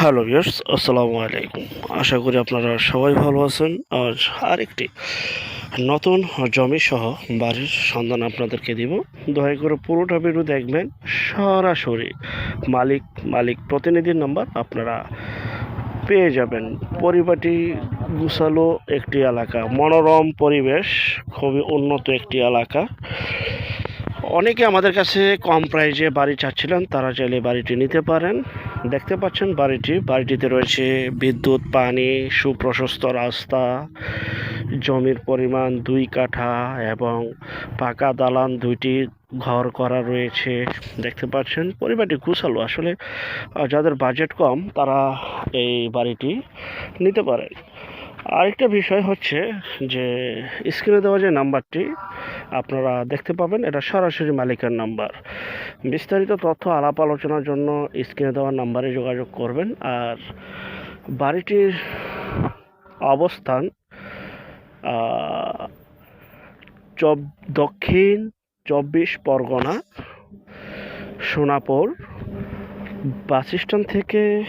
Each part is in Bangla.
হ্যালো ভিউয়ার্স, আসসালামু আলাইকুম। আশা করি আপনারা সবাই ভালো আছেন। আর আরেকটি নতুন জমি সহ বাড়ির সন্ধান আপনাদেরকে দিব। দয়া করে পুরোটা ভিডিও দেখবেন সরাসরি। মালিক মালিক প্রতিনিধির নাম্বার আপনারা পেয়ে যাবেন। পরিবারটি গুছালো একটি এলাকা। মনোরম পরিবেশ, খুবই উন্নত একটি এলাকা। অনেকে আমাদের কাছে কম প্রাইজে বাড়ি চাচ্ছিলেন, তারা চাইলে বাড়িটি নিতে পারেন। দেখতে পাচ্ছেন বাড়িটি, বাড়িটিতে রয়েছে বিদ্যুৎ, পানি, সুপ্রশস্ত রাস্তা, জমির পরিমাণ দুই কাঠা এবং পাকা দালান দুইটি ঘর করা রয়েছে। দেখতে পাচ্ছেন পরিবারটি গুছালো আসলে যাদের বাজেট কম, তারা এই বাড়িটি নিতে পারেন। আরেকটা বিষয় হচ্ছে যে স্ক্রিনে দেওয়া যে নাম্বারটি, আপনারা দেখতে পাবেন, এটা সরাসরি মালিকের নাম্বার। বিস্তারিত তথ্য, আলাপ আলোচনার জন্য স্ক্রিনে দেওয়া নাম্বারে যোগাযোগ করবেন। আর বাড়িটির অবস্থান চব, দক্ষিণ চব্বিশ পরগনা, সোনাপুর বাস স্ট্যান্ড থেকে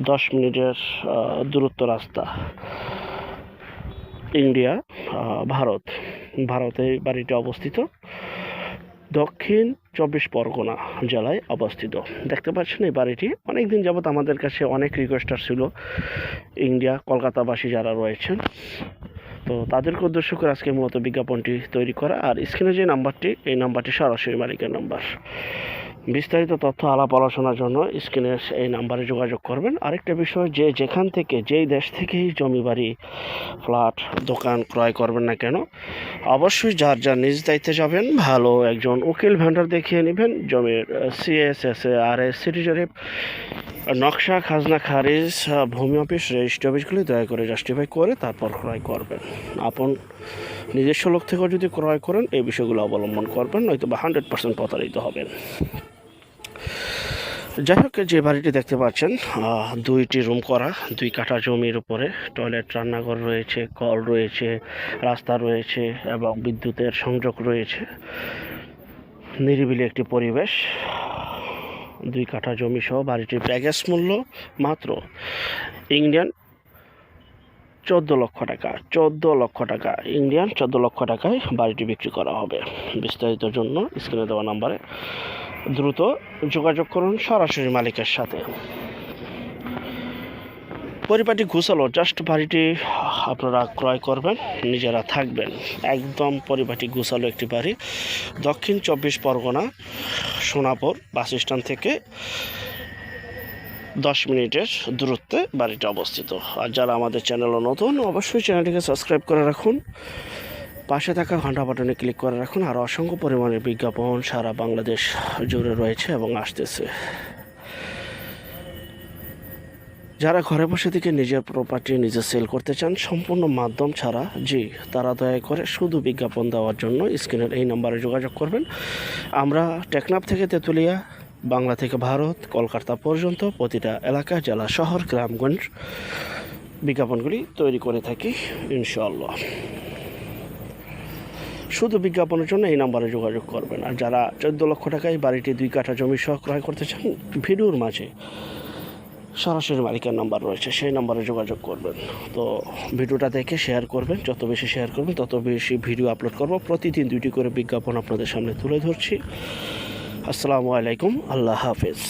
দশ মিনিটের দূরত্ব রাস্তা। ইন্ডিয়া ভারত। ভারতে বাড়িটি অবস্থিত। দক্ষিণ চব্বিশ পরগনা জেলায় অবস্থিত। দেখতে পাচ্ছেন এই বাড়িটি। অনেক দিন যাবৎ আমাদের কাছে অনেক রিকোয়েস্টার ছিল ইন্ডিয়া, কলকাতাবাসী যারা রয়েছেন। তো তাদেরকে উদ্দেশ্য করে আজকে মূলত বিজ্ঞাপনটি তৈরি করা। আর স্ক্রিনে যে নাম্বারটি, এই নাম্বারটি সরাসরি মালিকের নাম্বার। বিস্তারিত তথ্য আলাপ আলোচনার জন্য স্ক্রিনের এই নাম্বারে যোগাযোগ করবেন। আরেকটা বিষয়, যে যেখান থেকে, যেই দেশ থেকেই জমি বাড়ি, ফ্ল্যাট, দোকান ক্রয় করবেন না কেন, অবশ্যই যার যার নিজ দায়িত্বে যাবেন, ভালো একজন উকিল ভেন্ডার দেখিয়ে নেবেন, জমির CS S A R S city জরিপ নকশা, খাজনা, খারিজ ভূমি অফিস, রেজিস্ট্রি অফিসগুলি দয়া করে জাস্টিফাই করে তারপর ক্রয় করবেন। আপন নিজস্ব লোক থেকেও যদি ক্রয় করেন, এই বিষয়গুলো অবলম্বন করবেন নয়তো বা হান্ড্রেড পার্সেন্ট প্রতারিত হবেন। যাই হোক, যে বাড়িটি দেখতে পাচ্ছেন দুইটি রুম করা, দুই কাঠা জমির উপরে টয়লেট, রান্নাঘর রয়েছে, কল রয়েছে, রাস্তা রয়েছে এবং বিদ্যুতের সংযোগ রয়েছে। নিরিবিলি একটি পরিবেশ, দুই কাঠা জমি সহ বাড়িটির প্যাকেজ মূল্য মাত্র ইন্ডিয়ান চোদ্দ লক্ষ টাকা, চোদ্দ লক্ষ টাকা, ইন্ডিয়ান চোদ্দ লক্ষ টাকায় বাড়িটি বিক্রি করা হবে। বিস্তারিত জন্য স্ক্রিনে দেওয়া নাম্বারে দ্রুত যোগাযোগ করুন সরাসরি মালিকের সাথে। পরিপাটি ঘুষালো জাস্ট বাড়িটি আপনারা ক্রয় করবেন, নিজেরা থাকবেন। একদম পরিপাটি ঘুষালো একটি বাড়ি। দক্ষিণ চব্বিশ পরগনা, সোনাপুর বাস স্ট্যান্ড থেকে দশ মিনিটের দূরত্বে বাড়িটা অবস্থিত। আর যারা আমাদের চ্যানেলও নতুন, অবশ্যই চ্যানেলটিকে সাবস্ক্রাইব করে রাখুন। পাশে থাকা ঘণ্টা বাটনে ক্লিক করে রাখুন আর অসংখ্য পরিমাণের বিজ্ঞাপন সারা বাংলাদেশ জুড়ে রয়েছে এবং আসতেছে। যারা ঘরে বসে থেকে নিজের প্রপার্টি নিজে সেল করতে চান, সম্পূর্ণ মাধ্যম ছাড়া জি, তারা দয়া করে শুধু বিজ্ঞাপন দেওয়ার জন্য স্ক্রিনের এই নম্বরে যোগাযোগ করবেন। আমরা টেকনাফ থেকে তেঁতুলিয়া, বাংলা থেকে ভারত, কলকাতা পর্যন্ত প্রতিটা এলাকা, জেলা, শহর, গ্রামগঞ্জ বিজ্ঞাপনগুলি তৈরি করে থাকি, ইনশাআল্লাহ। শুধু বিজ্ঞাপনের জন্য এই নাম্বারে যোগাযোগ করবেন। আর যারা চোদ্দ লক্ষ টাকায় বাড়িটি দুই কাঠা জমি সহ ক্রয় করতে চান, ভিডিওর মাঝে সরাসরি মালিকের নাম্বার রয়েছে, সেই নাম্বারে যোগাযোগ করবেন। তো ভিডিওটা দেখে শেয়ার করবেন, যত বেশি শেয়ার করবেন, তত বেশি ভিডিও আপলোড করব। প্রতিদিন দুইটি করে বিজ্ঞাপন আপনাদের সামনে তুলে ধরছি। আসসালামু আলাইকুম, আল্লাহ হাফেজ।